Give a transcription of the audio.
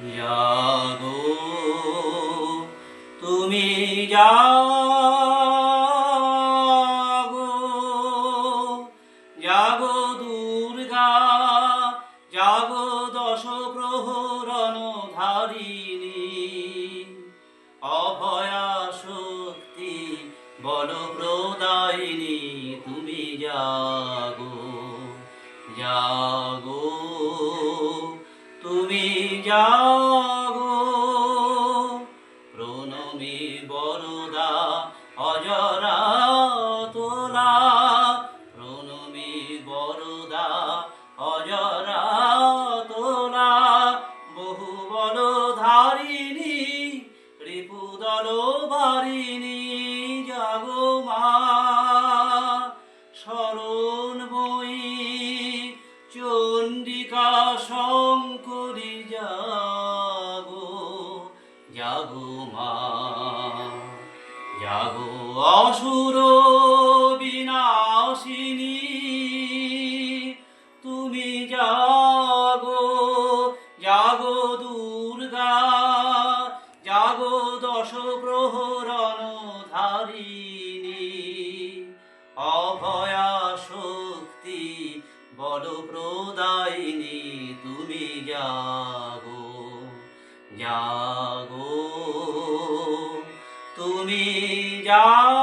জাগো তুমি জাগো জাগো দুর্গা জাগো দশ প্রহরণ ধারিণী অভয়া শক্তি বল প্রদায়িনী তুমি জাগো জাগো তুমি জাগো। প্রণমী বরদা অজরা তোলা। প্রণমী বরদা অজরা তোলা। বহু বল ধারিণী রিপুদল বারিণী, জাগো মা। শরণ বই চণ্ডিকা শঙ্করী জাগো জাগো মা, জাগো অসুর বিনাশিনী, তুমি জাগো জাগো দুর্গা, জাগো দশ প্রহরণ ধারিণী অভয়া শক্তি বল তুমি জাগো জাগো। তুমি জাগো